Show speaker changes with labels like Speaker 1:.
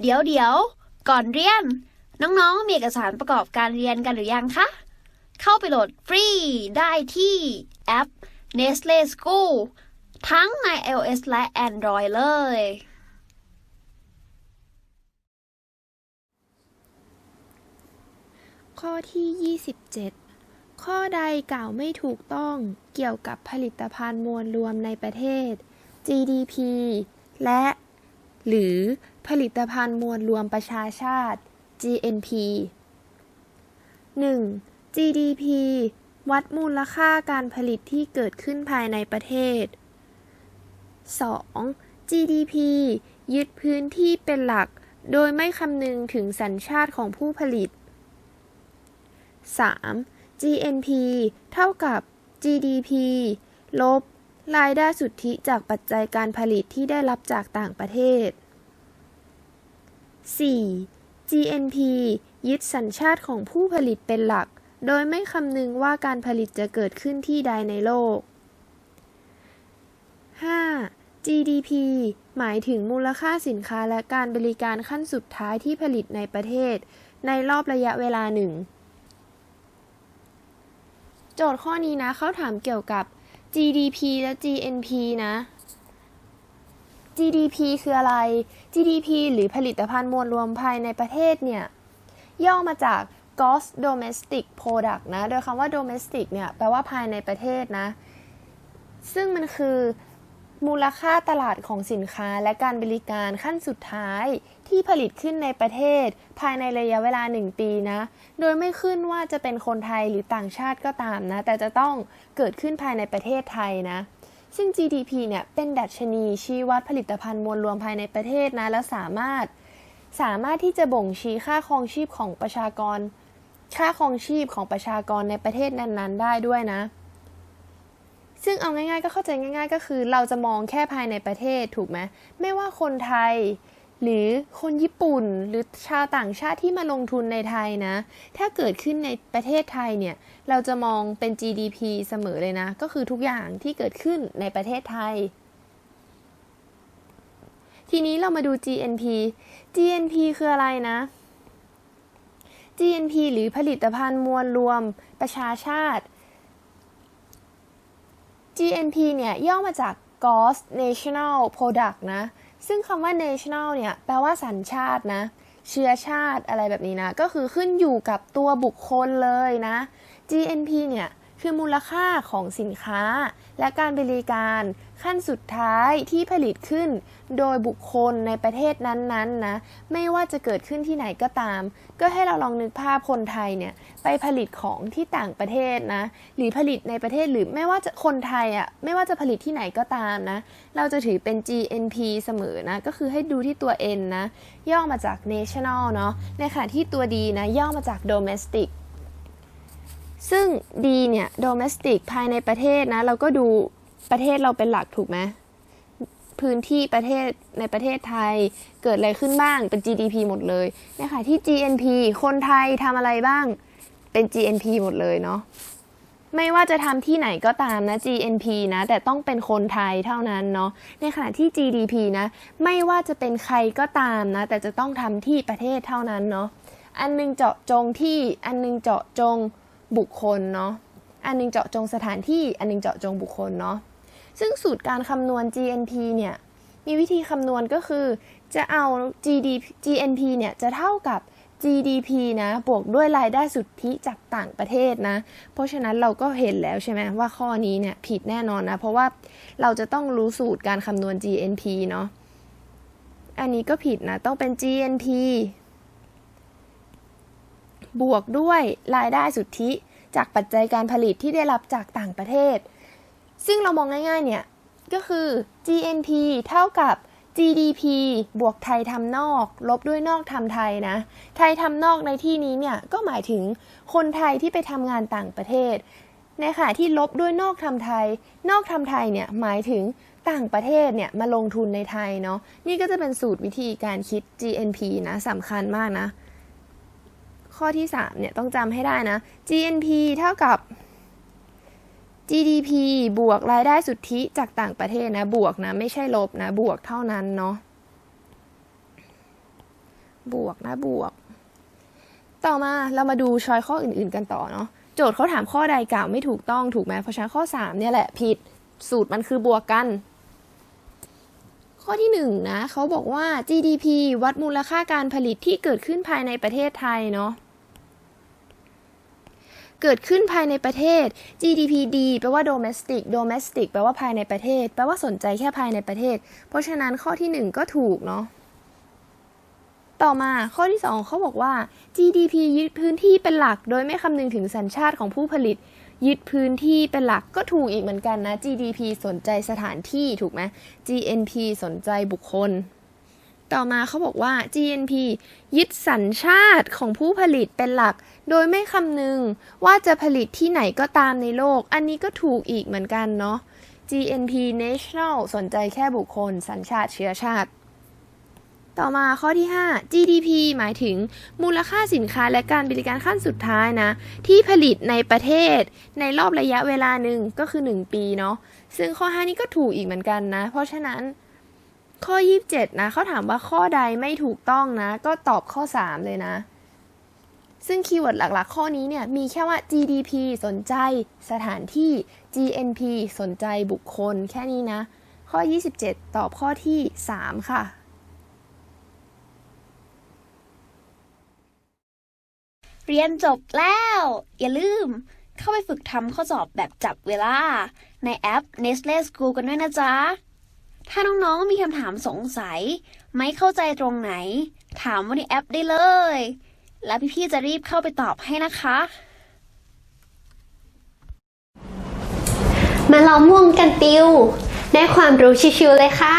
Speaker 1: เดี๋ยวเดี๋ยวก่อนเรียน น้องๆ มีเอกสารประกอบการเรียนกันหรือยังคะ เข้าไปโหลดฟรีได้ที่แอป Nestle School ทั้งใน iOS และ Android เลย
Speaker 2: ข้อที่ 27 ข้อใดกล่าวไม่ถูกต้องเกี่ยวกับผลิตภัณฑ์มวลรวมในประเทศ GDP และ หรือ ผลิตภัณฑ์มวลรวมประชาชาติ GNP 1. GDP วัดมูลค่าการผลิตที่เกิดขึ้นภายในประเทศ 2. GDP ยึดพื้นที่เป็นหลัก โดยไม่คำนึงถึงสัญชาติของผู้ผลิต 3. GNP เท่ากับ GDP ลบ รายได้สุทธิจากปัจจัยการผลิตที่ได้รับจากต่างประเทศ 4. GNP ยึดสัญชาติของผู้ผลิตเป็นหลัก โดยไม่คำนึงว่าการผลิตจะเกิดขึ้นที่ใดในโลก 5. GDP หมายถึงมูลค่าสินค้าและการบริการขั้นสุดท้ายที่ผลิตในประเทศ ในรอบระยะเวลาหนึ่ง โจทย์ข้อนี้นะเขาถามเกี่ยวกับ GDP และ GNP นะ GDP คืออะไร GDP หรือผลิตภัณฑ์มวลรวมภายในประเทศเนี่ย ย่อมาจาก Gross Domestic Product นะ โดยคำว่า domestic เนี่ย แปลว่าภายในประเทศนะ ซึ่งมันคือมูลค่าตลาดของสินค้าและการบริการขั้นสุดท้ายที่ผลิตขึ้นในประเทศ ภายในระยะเวลา 1 ปีนะ โดยไม่ขึ้นว่าจะเป็นคนไทยหรือต่างชาติก็ตามนะ แต่จะต้องเกิดขึ้นภายในประเทศไทยนะ ซึ่ง GDP เนี่ยเป็นดัชนีชี้วัดผลิตภัณฑ์มวลรวมภายในประเทศนะ และสามารถสามารถที่จะบ่งชี้ค่าครองชีพของประชากร ค่าครองชีพของประชากรในประเทศนั้นๆ ได้ด้วยนะ ซึ่งเอาง่ายๆ ก็เข้าใจง่าย ๆ ก็คือเราจะมองแค่ภายในประเทศถูกไหมไม่ว่าคนไทย หรือคนญี่ปุ่นหรือชาวต่างชาติที่มาลงทุนในไทยนะ ถ้าเกิดขึ้นในประเทศไทยเนี่ย เราจะมองเป็น GDP เสมอเลยนะ ก็คือทุกอย่างที่เกิดขึ้นในประเทศไทย ทีนี้เรามาดู GNP GNP คืออะไรนะ GNP หรือผลิตภัณฑ์มวลรวมประชาชาติ GNP เนี่ยย่อมาจาก Gross National Product นะ ซึ่งคำว่า national เนี่ยแปลว่าสัญชาตินะ เชื้อชาติอะไรแบบนี้นะ ก็คือขึ้นอยู่กับตัวบุคคลเลยนะ GNP เนี่ย คือมูลค่าของสินค้า และการบริการขั้นสุดท้ายที่ผลิตขึ้น โดยบุคคลในประเทศนั้นๆนะไม่ว่าจะเกิดขึ้นที่ไหนก็ตาม ก็ให้เราลองนึกภาพคนไทยเนี่ยไปผลิตของที่ต่างประเทศนะหรือผลิตในประเทศหรือไม่ว่าจะคนไทยอะ่ะไม่ว่าจะผลิตที่ไหนก็ตามนะเราจะถือเป็น GNP เสมอนะก็คือให้ดูที่ตัว N นะย่อมาจาก national เนาะในขณะที่ตัว D นะย่อมาจาก domestic ซึ่ง D เนี่ย domestic ภายในประเทศนะ เราก็ดูประเทศเราเป็นหลักถูกไหมพื้นที่ประเทศในประเทศไทยเกิดอะไรขึ้นบ้างเป็น GDP หมดเลยนะคะที่ GNP คนไทยทำอะไรบ้างเป็น GNP หมดเลยเนาะไม่ว่าจะทำที่ไหนก็ตามนะ GNP นะ แต่ต้องเป็นคนไทยเท่านั้นเนาะในขณะที่ GDP นะ ไม่ว่าจะเป็นใครก็ตามนะ แต่จะต้องทำที่ประเทศเท่านั้นเนาะอันนึงเจาะจงที่อันนึงเจาะจง บุคคลเนาะ อันนึงเจาะจงสถานที่ อันนึงเจาะจงบุคคลเนาะ ซึ่งสูตรการคำนวณ GNP เนี่ย มีวิธีคำนวณก็คือ จะเอา GDP GNP เนี่ยจะเท่ากับ GDP นะ บวกด้วยรายได้สุทธิจากต่างประเทศนะ เพราะฉะนั้นเราก็เห็นแล้วใช่ไหมว่าข้อนี้เนี่ยผิดแน่นอนนะ เพราะว่าเราจะต้องรู้สูตรการคำนวณ GNP เนาะ อันนี้ก็ผิดนะ ต้องเป็น GNP บวกด้วยรายได้สุทธิ จากปัจจัยการผลิตที่ได้รับจากต่างประเทศ ซึ่งเรามองง่ายๆเนี่ย ก็คือ GNP เท่ากับ GDP บวกไทยทำนอก ลบด้วยนอกทำไทยนะ ไทยทำนอกในที่นี้เนี่ย ก็หมายถึงคนไทยที่ไปทำงานต่างประเทศในขณะที่ลบด้วยนอกทำไทย นอกทำไทยเนี่ยหมายถึงต่างประเทศเนี่ยมาลงทุนในไทยเนาะนี่ก็จะเป็นสูตรวิธีการคิด GNP นะสำคัญมากนะ ข้อที่ 3 เนี่ย ต้องจำให้ได้นะ GNP เท่ากับ GDP บวกรายได้สุทธิจากต่างประเทศนะ บวกนะ ไม่ใช่ลบนะ บวกเท่านั้นเนาะ บวกนะ บวก ต่อมาเรามาดูชอยข้ออื่นๆกันต่อเนาะ โจทย์เขาถามข้อใดกล่าวไม่ถูกต้องถูกไหมเพราะฉะนั้นข้อ 3 เนี่ยแหละผิด สูตรมันคือบวกกัน ข้อที่หนึ่งนะเขาบอกว่า GDP วัดมูลค่าการผลิตที่เกิดขึ้นภายในประเทศไทยเนาะ เกิดขึ้นภายในประเทศ GDP D แปลว่า domestic domestic แปลว่าภายในประเทศ แปลว่าสนใจแค่ภายในประเทศ เพราะฉะนั้นข้อที่หนึ่งก็ถูกเนาะต่อมาข้อที่ 2 เขาบอกว่า GDP ยึดพื้นที่เป็นหลัก โดยไม่คำนึงถึงสัญชาติของผู้ผลิต ยึดพื้นที่เป็นหลักก็ถูกอีกเหมือนกันนะ GDP สนใจสถานที่ถูกไหม GNP สนใจบุคคล ต่อมาเขาบอกว่า GNP ยึดสัญชาติของผู้ผลิตเป็นหลัก โดยไม่คำนึงว่าจะผลิตที่ไหนก็ตามในโลก อันนี้ก็ถูกอีกเหมือนกันเนาะ GNP national สนใจแค่บุคคล สัญชาติเชื้อชาติ ต่อมาข้อที่ 5 GDP หมายถึงมูลค่าสินค้าและการบริการขั้นสุดท้ายนะ ที่ผลิตในประเทศ ในรอบระยะเวลาหนึ่งก็คือ 1 ปีเนาะ ซึ่งข้อ 5 นี้ก็ถูกอีกเหมือนกันนะ เพราะฉะนั้น ข้อ 27 นะเขาถามว่าข้อใดไม่ถูกต้องนะ ก็ตอบข้อ 3 เลยนะ ซึ่งคีย์เวิร์ดหลักๆ ข้อนี้เนี่ย มีแค่ว่า GDP สนใจสถานที่ GNP สนใจบุคคล แค่นี้นะ ข้อ 27 ตอบข้อที่ 3 ค่ะ
Speaker 1: เรียนจบแล้ว อย่าลืมเข้าไปฝึกทำข้อสอบแบบจับเวลา ในแอป Nestle School กันด้วยนะจ๊ะ ถ้าน้องๆมีคำถามสงสัย ไม่เข้าใจตรงไหน ถามว่าในแอปได้เลย แล้วพี่ๆจะรีบเข้าไปตอบให้นะคะ
Speaker 3: มาล้อมวงกันติว ได้ความรู้ชิวๆเลยค่ะ